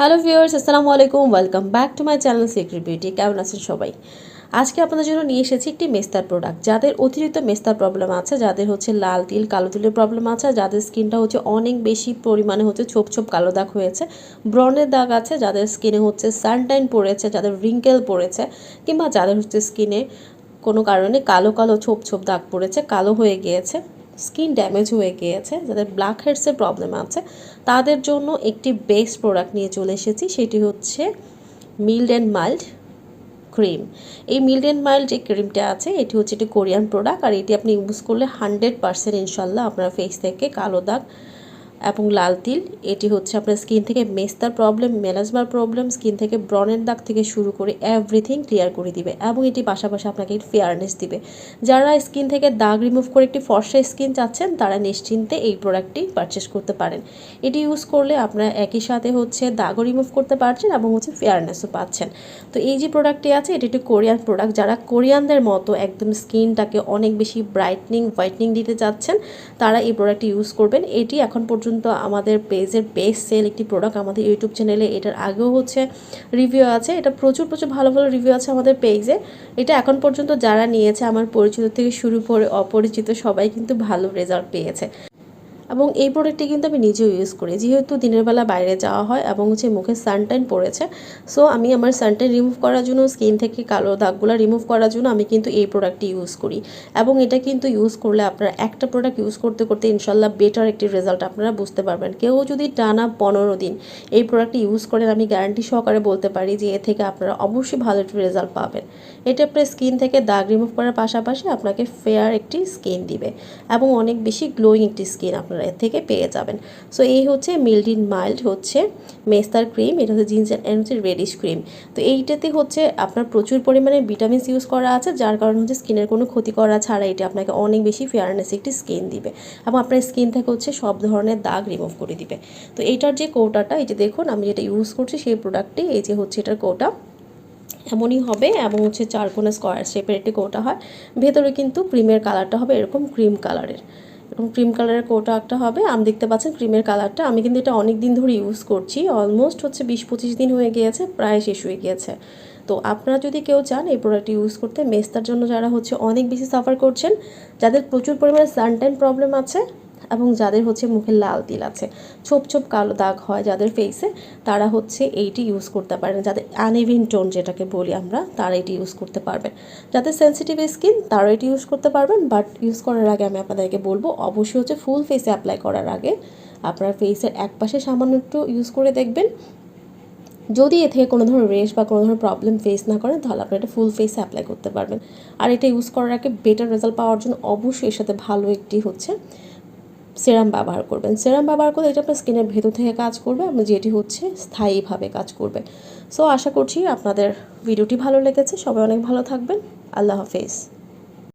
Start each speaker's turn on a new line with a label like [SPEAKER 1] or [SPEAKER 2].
[SPEAKER 1] Hello viewers, আসসালামু আলাইকুম। Welcome back to my channel secret beauty. কেমন আছেন সবাই? আজকে আপনাদের জন্য নিয়ে এসেছি একটি মেস্তার প্রোডাক্ট। যাদের অতিরিক্ত মেস্তার প্রবলেম আছে, যাদের হচ্ছে লাল তিল, কালো তিলের প্রবলেম আছে যাদের স্কিনটা হচ্ছে অনেক বেশি পরিমাণে হচ্ছে ছোপ ছোপ কালো দাগ হয়েছে ব্রনের দাগ আছে, যাদের স্কিনে হচ্ছে সানটাইন পড়েছে, যাদের রিঙ্কেল পড়েছে, কিংবা যাদের হচ্ছে স্কিনে কোনো কারণে কালো কালো ছোপ ছোপ দাগ পড়েছে, কালো হয়ে গিয়েছে। স্কিন ড্যামেজ হয়ে গিয়েছে, যাদের ব্ল্যাক হেডসের প্রবলেম আছে, তাদের জন্য একটি বেস্ট প্রোডাক্ট নিয়ে চলে এসেছি, সেটি হচ্ছে মিল্ড অ্যান্ড মাইল্ড ক্রিম। এই মিল্ড অ্যান্ড মাইল্ড যে ক্রিমটা আছে, এটি হচ্ছে একটি কোরিয়ান প্রোডাক্ট, আর এটি আপনি ইউজ করলে হান্ড্রেড পারসেন্ট ইনশাল্লাহ আপনার ফেস থেকে কালো দাগ এবং লাল তিল, এটি হচ্ছে আপনার স্কিন থেকে মেস্তার প্রবলেম মেলাজমার প্রবলেম স্কিন থেকে ব্রনের দাগ থেকে শুরু করে এভরিথিং ক্লিয়ার করে দিবে এবং এটি পাশাপাশি আপনাকে ফেয়ারনেস দিবে। যারা স্কিন থেকে দাগ রিমুভ করে একটি ফর্সা স্কিন চাচ্ছেন, তারা নিশ্চিন্তে এই প্রোডাক্টটি পারচেস করতে পারেন। এটি ইউজ করলে আপনারা একই সাথে হচ্ছে দাগও রিমুভ করতে পারছেন এবং হচ্ছে ফেয়ারনেসও পাচ্ছেন। তো এই যে প্রোডাক্টটি আছে, এটি একটি কোরিয়ান প্রোডাক্ট যারা কোরিয়ানদের মতো একদম স্কিনটাকে অনেক বেশি ব্রাইটনিং হোয়াইটনিং দিতে চাচ্ছেন, তারা এই প্রোডাক্টটি ইউজ করবেন। এটি এখন পর্যন্ত আমাদের পেজের বেস্ট সেল একটি প্রোডাক্ট আমাদের ইউটিউব চ্যানেলে এটার আগেও হচ্ছে রিভিউ আছে। এটা প্রচুর প্রচুর ভালো ভালো রিভিউ আছে আমাদের পেজে এটা এখন পর্যন্ত যারা নিয়েছে, আমার পরিচিত থেকে শুরু করে অপরিচিত সবাই কিন্তু ভালো রেজাল্ট পেয়েছে। এবং এই প্রোডাক্টটি কিন্তু আমি নিজেও ইউজ করি। যেহেতু দিনের বেলা বাইরে যাওয়া হয় এবং হচ্ছে মুখে সানটাইন পড়েছে সো আমি আমার সানটাইন রিমুভ করার জন্য স্কিন থেকে কালো দাগগুলো রিমুভ করার জন্য আমি কিন্তু এই প্রোডাক্টটি ইউজ করি। এবং এটা কিন্তু ইউজ করলে আপনারা একটা প্রোডাক্ট ইউজ করতে করতে ইনশাল্লাহ বেটার একটি রেজাল্ট আপনারা বুঝতে পারবেন। কেউ যদি টানা পনেরো দিন এই প্রোডাক্টটি ইউজ করেন, আমি গ্যারান্টি সহকারে বলতে পারি যে এ থেকে আপনারা অবশ্যই ভালো একটি রেজাল্ট পাবেন। এটা আপনার স্কিন থেকে দাগ রিমুভ করার পাশাপাশি আপনাকে ফেয়ার একটি স্কিন দিবে এবং অনেক বেশি গ্লোয়িং একটি স্কিন আপনারা থেকে পেয়ে যাবেন। সো এই হচ্ছে মিল্ড ইন মাইল্ড হচ্ছে মেস্তার ক্রিম এটা হচ্ছে জিঞ্জার অ্যান্ড হচ্ছে রেডিশ ক্রিম তো এইটাতে হচ্ছে আপনার প্রচুর পরিমাণে ভিটামিনস ইউজ করা আছে, যার কারণে হচ্ছে স্কিনের কোনো ক্ষতি করা ছাড়া এটা আপনাকে অনেক বেশি ফেয়ারনেস একটি স্কিন দিবে। এবং আপনার স্কিন থেকে হচ্ছে সব ধরনের দাগ রিমুভ করে দিবে। তো এইটার যে কৌটাটা, এই যে দেখুন আমি যেটা ইউজ করছি সেই প্রোডাক্টটি এই যে হচ্ছে এটার কৌটা, এমনই হবে এবং হচ্ছে চারকোনা স্কোয়ার শেপের একটি কৌটা হয়। ভেতরে কিন্তু ক্রিমের কালারটা হবে এরকম ক্রিম কালারের ক্রিম কালারের কোটা একটা হবে। আমি দেখতে পাচ্ছেন ক্রিমের কালারটা আমি কিন্তু এটা অনেক দিন ধরে ইউজ করছি। অলমোস্ট হচ্ছে বিশ পঁচিশ দিন হয়ে গিয়েছে, প্রায় শেষ হয়ে গিয়েছে। তো আপনারা যদি কেউ চান এই প্রোডাক্ট ইউজ করতে, মেস্তার জন্য যারা হচ্ছে অনেক বেশি সাফার করছেন, যাদের প্রচুর পরিমাণে সানটাইন প্রবলেম আছে এবং যাদের হচ্ছে মুখে লাল তিল আছে। ছোপ ছোপ কালো দাগ হয় যাদের ফেসে তারা হচ্ছে এইটি ইউজ করতে পারেন। যাদের আনইভিন টোন যেটাকে বলি আমরা, তারা এটি ইউজ করতে পারবেন। যাদের সেন্সিটিভ স্কিন তারা এটি ইউজ করতে পারবেন। বাট ইউজ করার আগে আমি আপনাদেরকে বলব, অবশ্যই হচ্ছে ফুল ফেসে অ্যাপ্লাই করার আগে আপনার ফেসের এক পাশে সামান্য একটু ইউজ করে দেখবেন। যদি এ থেকে কোনো ধরনের রেশ বা কোনো ধরনের প্রবলেম ফেস না করেন, তাহলে আপনি এটা ফুল ফেসে অ্যাপ্লাই করতে পারবেন। আর এটা ইউজ করার আগে বেটার রেজাল্ট পাওয়ার জন্য অবশ্যই এর সাথে ভালো একটি হচ্ছে সেরাম ব্যবহার করবেন। সেরাম ব্যবহার করলে এটা আপনার স্কিনের ভেতর থেকে কাজ করবে এবং যেটি হচ্ছে স্থায়ীভাবে কাজ করবে। সো আশা করছি আপনাদের ভিডিওটি ভালো লেগেছে। সবাই অনেক ভালো থাকবেন। আল্লাহ হাফেজ।